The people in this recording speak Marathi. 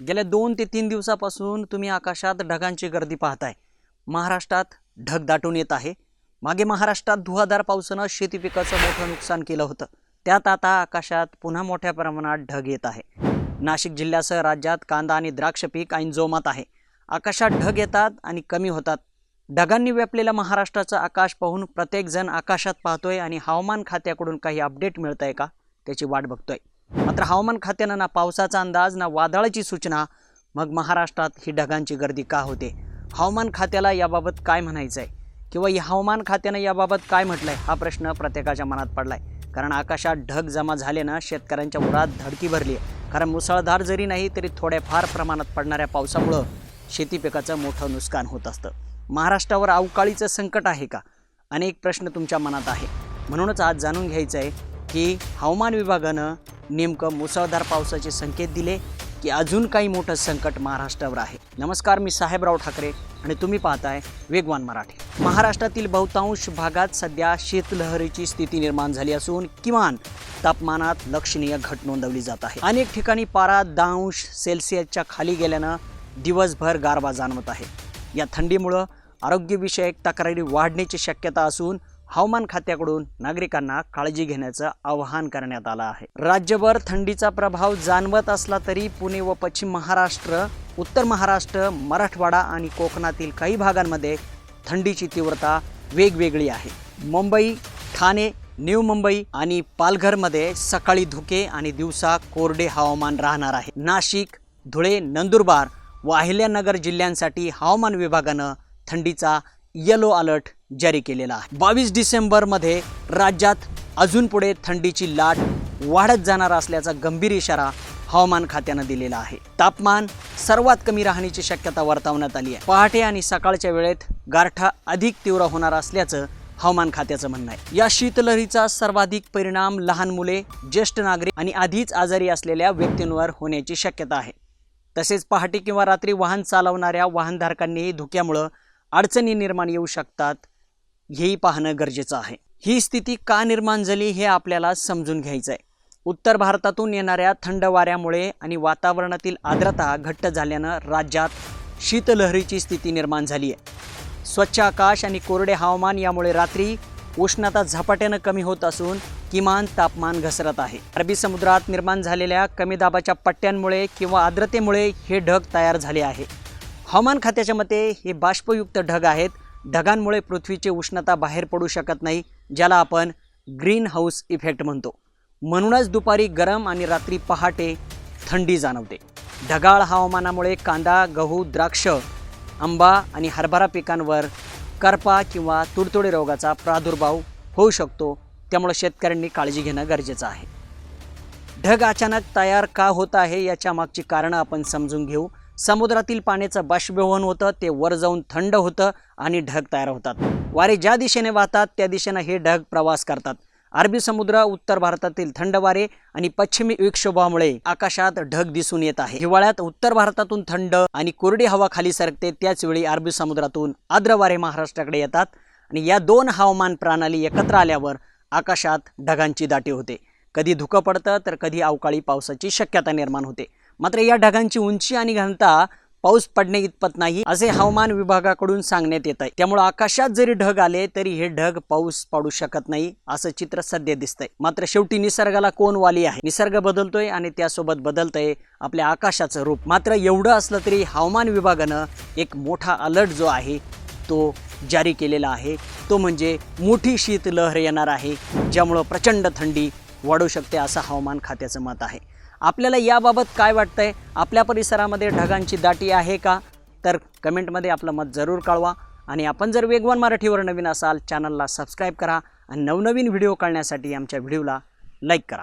गेल्या दोन ते तीन दिवसापासून तुम्ही आकाशात ढगांची गर्दी पाहताय. महाराष्ट्रात ढग दाटून येत आहे. मागे महाराष्ट्रात धुवाधार पावसानं शेती पिकाचं मोठं नुकसान केलं होतं. त्यात आता आकाशात पुन्हा मोठ्या प्रमाणात ढग येत आहे. नाशिक जिल्ह्यासह राज्यात कांदा आणि द्राक्ष पीक ऐन जोमात आहे. आकाशात ढग येतात आणि कमी होतात. ढगांनी व्यापलेलं महाराष्ट्राचं आकाश पाहून प्रत्येकजण आकाशात पाहतोय आणि हवामान खात्याकडून काही अपडेट मिळत आहे का? त्याची वाट बघतोय. मात्र हवामान खात्यानं ना पावसाचा अंदाज ना वादळाची सूचना. मग महाराष्ट्रात ही ढगांची गर्दी का होते? हवामान खात्याला याबाबत काय म्हणायचं आहे किंवा या हवामान खात्यानं याबाबत काय म्हटलं आहे हा प्रश्न प्रत्येकाच्या मनात पडला आहे कारण आकाशात ढग जमा झाल्यानं शेतकऱ्यांच्या उरात धडकी भरली आहे कारण मुसळधार जरी नाही तरी थोड्याफार प्रमाणात पडणाऱ्या पावसामुळं शेती पिकाचं मोठं नुकसान होत असतं. महाराष्ट्रावर अवकाळीचं संकट आहे का? अनेक प्रश्न तुमच्या मनात आहे. म्हणूनच आज जाणून घ्यायचं आहे की हवामान विभागानं नेमकं मुसळधार पावसाचे संकेत दिले की अजून काही मोठं संकट महाराष्ट्रावर आहे. नमस्कार मी साहेबराव ठाकरे आणि तुम्ही पाहताय वेगवान मराठी. महाराष्ट्रातील बहुतांश भागात सध्या शीतलहरीची स्थिती निर्माण झाली असून किमान तापमानात लक्षणीय घट नोंदवली जात आहे. अनेक ठिकाणी पारा दहांश सेल्सिअसच्या खाली गेल्यानं दिवसभर गारवा जाणवत आहे. या थंडीमुळं आरोग्यविषयक तक्रारी वाढण्याची शक्यता असून हवामान खात्याकडून नागरिकांना काळजी घेण्याचं आवाहन करण्यात आलं आहे. राज्यभर थंडीचा प्रभाव जाणवत असला तरी पुणे व पश्चिम महाराष्ट्र उत्तर महाराष्ट्र मराठवाडा आणि कोकणातील काही भागांमध्ये थंडीची तीव्रता वेगवेगळी आहे. मुंबई ठाणे न्यू मुंबई आणि पालघरमध्ये सकाळी धुके आणि दिवसा कोरडे हवामान राहणार आहे. नाशिक धुळे नंदुरबार व अहिल्यानगर जिल्ह्यांसाठी हवामान विभागानं थंडीचा येलो अलर्ट जारी केलेला आहे. बावीस डिसेंबरमध्ये राज्यात अजून पुढे थंडीची लाट वाढत जाणार असल्याचा गंभीर इशारा हवामान खात्यानं दिलेला आहे. तापमान सर्वात कमी राहण्याची शक्यता वर्तवण्यात आली आहे. पहाटे आणि सकाळच्या वेळेत गारठा अधिक तीव्र होणार असल्याचं हवामान खात्याचं म्हणणं आहे. या शीतलहरीचा सर्वाधिक परिणाम लहान मुले ज्येष्ठ नागरिक आणि आधीच आजारी असलेल्या व्यक्तींवर होण्याची शक्यता आहे. तसेच पहाटे किंवा रात्री वाहन चालवणाऱ्या वाहनधारकांनीही धुक्यामुळं अडचणी निर्माण येऊ शकतात हेही पाहणं गरजेचं आहे. ही स्थिती का निर्माण झाली हे आपल्याला समजून घ्यायचं आहे उत्तर भारतातून येणाऱ्या थंड वाऱ्यामुळे आणि वातावरणातील आर्द्रता घट्ट झाल्यानं राज्यात शीतलहरीची स्थिती निर्माण झाली आहे. स्वच्छ आकाश आणि कोरडे हवामान यामुळे रात्री उष्णता झपाट्यानं कमी होत असून किमान तापमान घसरत आहे. अरबी समुद्रात निर्माण झालेल्या कमी दाबाच्या पट्ट्यांमुळे किंवा आर्द्रतेमुळे हे ढग तयार झाले आहे. हवामान खात्याच्या मते हे बाष्पयुक्त ढग आहेत. ढगांमुळे पृथ्वीची उष्णता बाहेर पडू शकत नाही ज्याला आपण ग्रीन हाऊस इफेक्ट म्हणतो. म्हणूनच दुपारी गरम आणि रात्री पहाटे थंडी जाणवते. ढगाळ हवामानामुळे कांदा गहू द्राक्ष आंबा आणि हरभरा पिकांवर करपा किंवा तुडतुडे रोगाचा प्रादुर्भाव होऊ शकतो. त्यामुळे शेतकऱ्यांनी काळजी घेणं गरजेचं आहे. ढग अचानक तयार का होत आहे याच्या मागची कारणं आपण समजून घेऊ. समुद्रातील पाण्याचं बाष्पीभवन होतं ते वर जाऊन थंड होतं आणि ढग तयार होतात. वारे ज्या दिशेने वाहतात त्या दिशेनं हे ढग प्रवास करतात. अरबी समुद्र उत्तर भारतातील थंड वारे आणि पश्चिमी विक्षोभामुळे आकाशात ढग दिसून येत आहे. हिवाळ्यात उत्तर भारतातून थंड आणि कोरडी हवा खाली सरकते त्याचवेळी अरबी समुद्रातून आर्द्र वारे महाराष्ट्राकडे येतात आणि या दोन हवामान प्रणाली एकत्र आल्यावर आकाशात ढगांची दाटी होते. कधी धुकं पडतं तर कधी अवकाळी पावसाची शक्यता निर्माण होते. मात्र या ढगांची उंची आणि घनता पाऊस पडणे इतपत नाही असे हवामान विभागाकडून सांगण्यात येत आहे त्यामुळे आकाशात जरी ढग आले तरी हे ढग पाऊस पडू शकत नाही असं चित्र सध्या दिसतंय. मात्र शेवटी निसर्गाला कोण वाली आहे? निसर्ग बदलतोय आणि त्यासोबत बदलतंय आपल्या आकाशाचं रूप. मात्र एवढं असलं तरी हवामान विभागानं एक मोठा अलर्ट जो आहे तो जारी केलेला आहे. तो म्हणजे मोठी शीतलहर येणार आहे ज्यामुळं प्रचंड थंडी वाढू शकते असं हवामान खात्याचं मत आहे. आपल्याला याबाबत काय वाटतंय? आपल्या परिसरामध्ये ढगांची दाटी आहे का? तर कमेंटमध्ये आपलं मत जरूर कळवा. आणि आपण जर वेगवान मराठीवर नवीन असाल चॅनलला सबस्क्राईब करा. आणि नवनवीन व्हिडिओ कळण्यासाठी आमच्या व्हिडिओला लाईक करा.